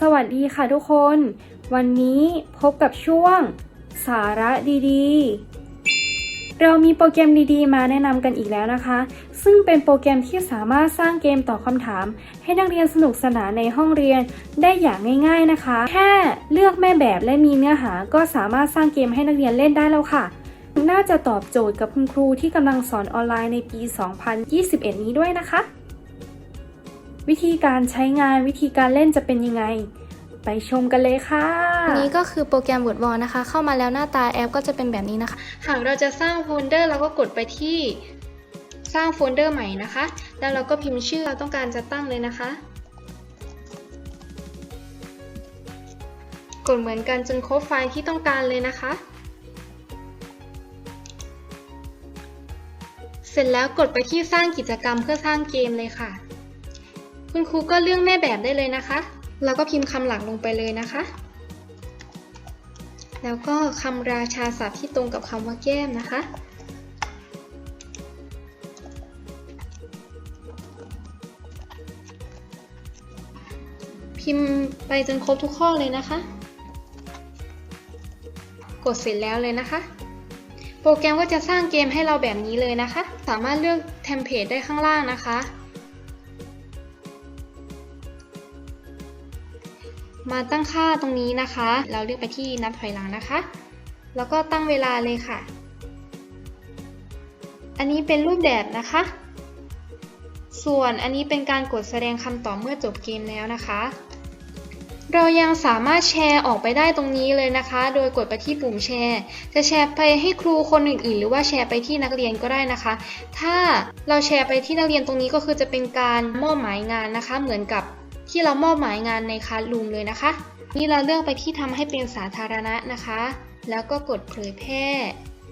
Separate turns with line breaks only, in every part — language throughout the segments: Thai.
สวัสดีค่ะทุกคน วันนี้พบกับช่วง สาระดีๆ เรามีโปรแกรมดีๆ มาแนะนำกันอีกแล้วนะคะ ซึ่งเป็นโปรแกรมที่สามารถสร้างเกมตอบคำถาม ให้นักเรียนสนุกสนานในห้องเรียนได้อย่างง่าย ๆนะคะ แค่เลือกแม่แบบและมีเนื้อหาก็สามารถสร้างเกมให้นักเรียนเล่นได้แล้วค่ะ น่าจะตอบโจทย์กับคุณครูที่กำลังสอนออนไลน์ในปี 2021 นี้ด้วยนะคะ วิธีการใช้งานวิธีการเล่นจะเป็นยังไง ไปชมกันเลยค่ะ
นี้ก็คือโปรแกรม WordWall นะคะ เข้ามาแล้วหน้าตาแอปก็จะเป็นแบบนี้นะคะ หากเราจะสร้างโฟลเดอร์เราก็กดไปที่สร้างโฟลเดอร์ใหม่นะคะ แล้วเราก็พิมพ์ชื่อเราต้องการจะตั้งเลยนะคะ กดเหมือนกันจนครบไฟล์ที่ต้องการเลยนะคะ เสร็จแล้วกดไปที่สร้างกิจกรรมเพื่อสร้างเกมเลยค่ะ คุณครูก็เลือกแม่แบบได้เลยนะคะ แล้วก็พิมพ์คำหลักลงไปเลยนะคะ แล้วก็คำราชาศัพท์ที่ตรงกับคำว่าแก้มนะคะ พิมพ์ไปจนครบทุกข้อเลยนะคะ กดเสร็จแล้วเลยนะคะโปรแกรมก็จะสร้างเกมให้เราแบบนี้เลยนะคะ สามารถเลือกเทมเพลตได้ข้างล่างนะคะ มาตั้งค่าตรงนี้นะคะ เราเลือกไปที่นับถอยหลังนะคะ แล้วก็ตั้งเวลาเลยค่ะ อันนี้เป็นรูปแบบนะคะ ส่วนอันนี้เป็นการกดแสดงคำตอบเมื่อจบเกมแล้วนะคะ เรายังสามารถแชร์ออกไปได้ตรงนี้เลยนะคะ โดยกดไปที่ปุ่มแชร์ จะแชร์ไปให้ครูคนอื่นๆ หรือว่าแชร์ไปที่นักเรียนก็ได้นะคะ ถ้าเราแชร์ไปที่นักเรียนตรงนี้ก็คือจะเป็นการมอบหมายงานนะคะ เหมือนกับ ที่เรามอบหมายงานในคลาสรูมเลยนะคะ นี่เราเลือกไปที่ทำให้เป็นสาธารณะนะคะ แล้วก็กดเผยแพร่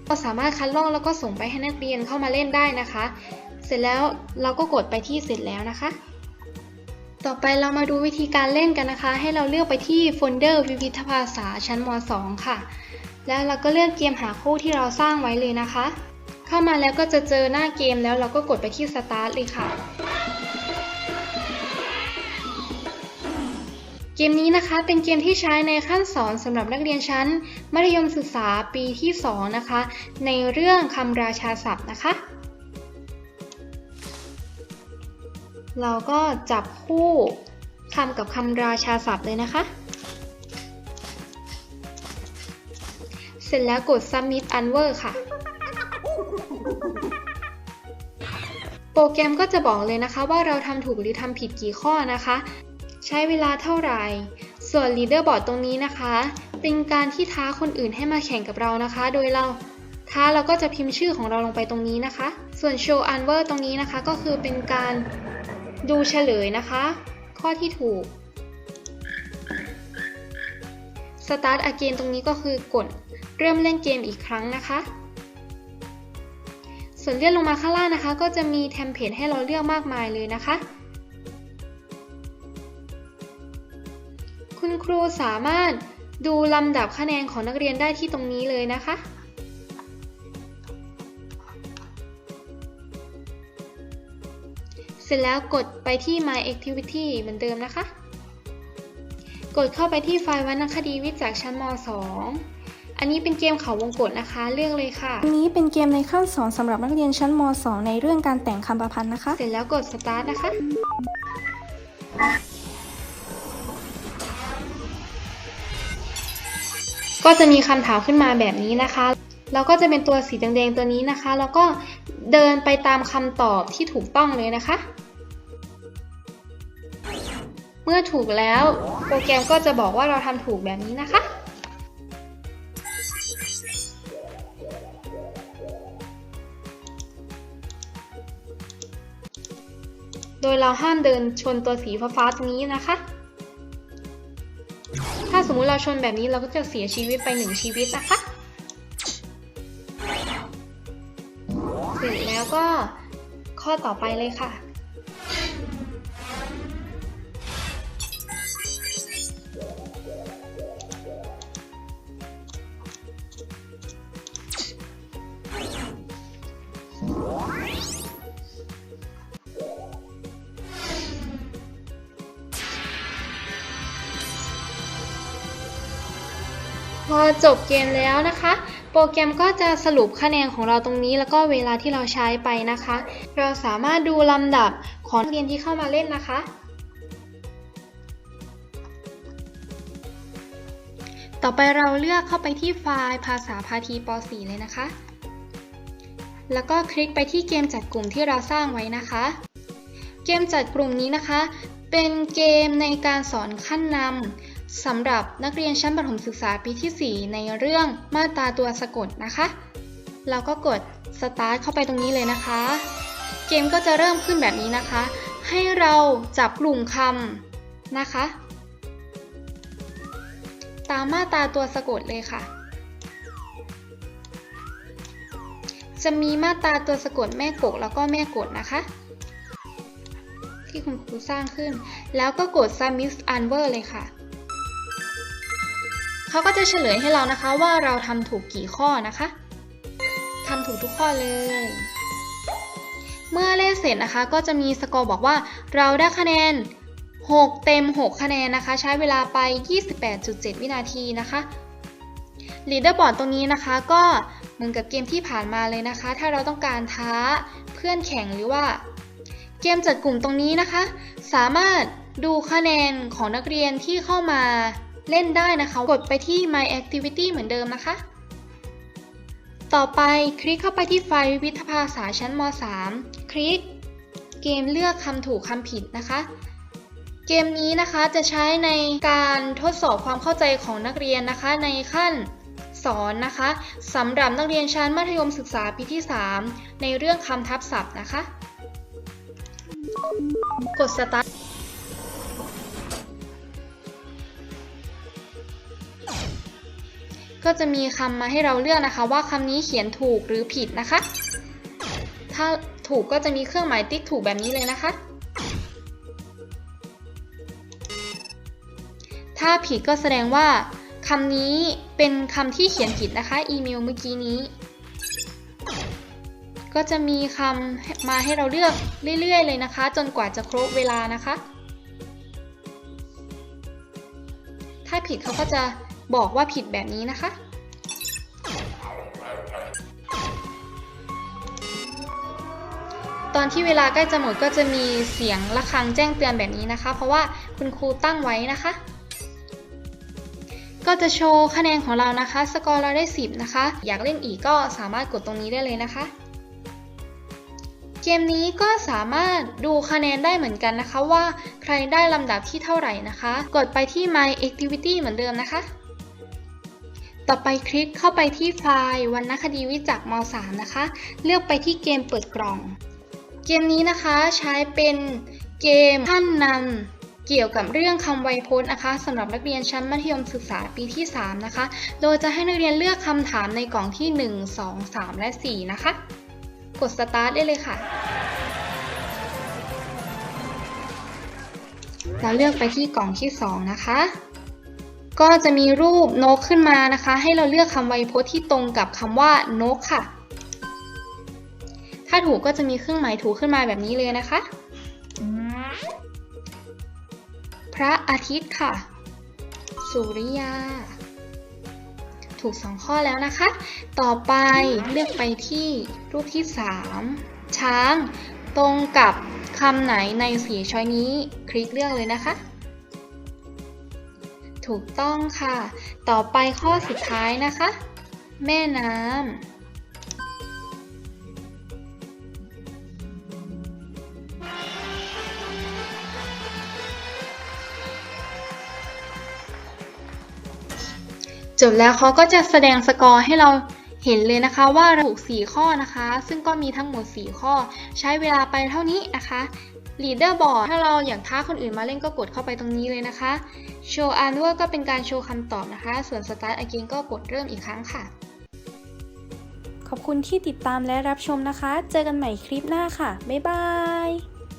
เราสามารถคัดลอกแล้วก็ส่งไปให้นักเรียนเข้ามาเล่นได้นะคะ เสร็จแล้วเราก็กดไปที่เสร็จแล้วนะคะ ต่อไปเรามาดูวิธีการเล่นกันนะคะ ให้เราเลือกไปที่โฟลเดอร์วิวิธภาษาชั้นม .2 ค่ะ แล้วเราก็เลือกเกมหาคู่ที่เราสร้างไว้เลยนะคะ เข้ามาแล้วก็จะเจอหน้าเกมแล้วเราก็กดไปที่ Start เลยค่ะ เกมนี้นะคะเป็นเกมที่ใช้ในขั้นสอนสำหรับนักเรียนชั้น มัธยมศึกษาปีที่ 2 นะคะ ในเรื่องคำราชาศัพท์นะคะ เราก็จับคู่คำกับคำราชาศัพท์เลยนะคะ เสร็จแล้วกด submit answer ค่ะ โปรแกรมก็จะบอกเลยนะคะว่าเราทำถูกหรือทำผิดกี่ข้อนะคะ ใช้เวลาเท่าไหร่ ส่วน leaderboard ตรงนี้นะคะ เป็นการที่ท้าคนอื่นให้มาแข่งกับเรานะคะ โดยเราท้าเราก็จะพิมพ์ชื่อของเราลงไปตรงนี้นะคะ ส่วน show answer ตรงนี้นะคะ ก็คือเป็นการดูเฉลยนะคะ ข้อที่ถูก start again ตรงนี้ก็คือกดเริ่มเล่นเกมอีกครั้งนะคะ ส่วนเลื่อนลงมาข้างล่างนะคะ ก็จะมีเทมเพลตให้เราเลือกมากมายเลยนะคะ คุณครูสามารถดูลำดับคะแนนของนักเรียนได้ที่ตรงนี้เลยนะคะ เสร็จแล้วกดไปที่ My Activity เหมือนเดิมนะคะ กดเข้าไปที่ไฟล์วรรณคดีวิทย์จากชั้นม .2 อันนี้เป็นเกมเขาวงกตนะคะ เลือกเลยค่ะ
อันนี้เป็นเกมในขั้นสอนสำหรับนักเรียนชั้นม .2 ในเรื่องการแต่งคำประพันธ์นะคะ
เสร็จแล้วกด Start นะคะ ก็จะมีคำถามขึ้นมาแบบนี้นะคะ แล้วก็จะเป็นตัวสีแดงๆตัวนี้นะคะ แล้วก็เดินไปตามคำตอบที่ถูกต้องเลยนะคะ เมื่อถูกแล้วโปรแกรมก็จะบอกว่าเราทำถูกแบบนี้นะคะโดยเราห้ามเดินชนตัวสีฟ้าๆตรงนี้นะคะ ถ้าสมมุติเราชนแบบนี้เราก็จะเสียชีวิตไปหนึ่งชีวิตนะคะ เสร็จแล้วก็ข้อต่อไปเลยค่ะ อจบเกมแล้วนะคะ โปรแกรมก็จะสรุปคะแนนของเราตรงนี้ แล้วก็เวลาที่เราใช้ไปนะคะ เราสามารถดูลำดับของนักเรียนที่เข้ามาเล่นนะคะ ต่อไปเราเลือกเข้าไปที่ไฟล์ภาษาพาทีป .4 เลยนะคะ แล้วก็คลิกไปที่เกมจัดกลุ่มที่เราสร้างไว้นะคะ เกมจัดกลุ่มนี้นะคะ เป็นเกมในการสอนขั้นนำ สำหรับนักเรียนชั้นประถมศึกษาปีที่ 4 ในเรื่องมาตราตัวสะกดนะคะ เราก็กด start เข้าไปตรงนี้เลยนะคะ เกมก็จะเริ่มขึ้นแบบนี้นะคะ ให้เราจับกลุ่มคำนะคะ ตามมาตราตัวสะกดเลยค่ะ จะมีมาตราตัวสะกดแม่กกแล้วก็แม่กดนะคะที่คุณครูสร้างขึ้น แล้วก็กด submit answer เลยค่ะ เขาก็จะเฉลยให้เรานะคะว่าเราทำถูกกี่ข้อนะคะทำถูกทุกข้อเลย เมื่อเล่นเสร็จนะคะก็จะมีสกอร์บอกว่าเราได้คะแนน 6 เต็ม 6 คะแนนนะคะ ใช้เวลาไป 28.7 วินาทีนะคะ leaderboard ตรงนี้นะคะก็เหมือนกับเกมที่ผ่านมาเลยนะคะ ถ้าเราต้องการท้าเพื่อนแข่งหรือว่า เกมจัดกลุ่มตรงนี้นะคะ สามารถดูคะแนนของนักเรียนที่เข้ามา เล่นได้นะคะ กดไปที่ My Activity เหมือนเดิมนะคะ ต่อไปคลิกเข้าไปที่ไฟล์วิทยาภาษาชั้นม .3 คลิก เกมเลือกคำถูกคำผิดนะคะ เกมนี้นะคะจะใช้ในการทดสอบความเข้าใจของนักเรียนนะคะ ในขั้นสอนนะคะสำหรับนักเรียนชั้นมัธยมศึกษาปีที่ 3 ในเรื่องคำทับศัพท์นะคะ กด start ก็จะมีคำมาให้เราเลือกนะคะ ว่าคำนี้เขียนถูกหรือผิดนะคะ ถ้าถูกก็จะมีเครื่องหมายติ๊กถูกแบบนี้เลยนะคะ ถ้าผิดก็แสดงว่าคำนี้เป็นคำที่เขียนผิดนะคะ อีเมลเมื่อกี้นี้ ก็จะมีคำมาให้เราเลือกเรื่อย ๆ เลยนะคะ จนกว่าจะครบเวลานะคะ ถ้าผิดเขาก็จะ บอกว่าผิดแบบนี้นะคะ ตอนที่เวลาใกล้จะหมดก็จะมีเสียงะระฆังแจ้งเตือนแบบนี้นะคะ เพราะว่าคุณครูตั้งไว้นะคะ ก็จะโชว์คะแนนของเรานะคะ สกอร์เราได้ 10 นะคะ อยากเล่นอีกก็สามารถกดตรงนี้ได้เลยนะคะเกมนี้ก็สามารถดูคะแนนได้เหมือนกันนะคะว่าใครได้ลำดับที่เท่าไหร่นะคะ กดไปที่ My Activity เหมือนเดิมนะคะ ต่อไปคลิกเข้าไปที่ไฟล์วรรณคดีวิจักม .3 นะคะ เลือกไปที่เกมเปิดกล่อง เกมนี้นะคะใช้เป็นเกมขั้นนำเกี่ยวกับเรื่องคำไวยพจน์นะคะสำหรับนักเรียนชั้นมัธยมศึกษาปีที่ 3 นะคะ โดยจะให้นักเรียนเลือกคำถามในกล่องที่ 1 2 3 และ 4 นะคะ กด start ได้เลยค่ะ เราเลือกไปที่กล่องที่ 2 นะคะ ก็จะมีรูปนกขึ้นมานะคะ ให้เราเลือกคำไวยพจน์ที่ตรงกับคำว่านกค่ะ ถ้าถูกก็จะมีเครื่องหมายถูกขึ้นมาแบบนี้เลยนะคะ พระอาทิตย์ค่ะ สุริยา ถูกสองข้อแล้วนะคะ ต่อไปเลือกไปที่รูปที่ 3 ช้าง ตรงกับคำไหนในสีช้อยนี้ คลิกเลือกเลยนะคะ ถูกต้องค่ะ ต่อไปข้อสุดท้ายนะคะ แม่น้ำจบแล้วเขาก็จะแสดงสกอร์ให้เราเห็นเลยนะคะว่าเราถูก 4 ข้อนะคะ ซึ่งก็มีทั้งหมด 4 ข้อ ใช้เวลาไปเท่านี้นะคะ Leaderboard ถ้าเราอยากท้าคนอื่นมาเล่นก็กดเข้าไปตรงนี้เลยนะคะ Show Answer ก็เป็นการโชว์คำตอบนะคะ ส่วน Start Again ก็กดเริ่มอีกครั้งค่ะ
ขอบคุณที่ติดตามและรับชมนะคะ เจอกันใหม่คลิปหน้าค่ะ บ๊ายบาย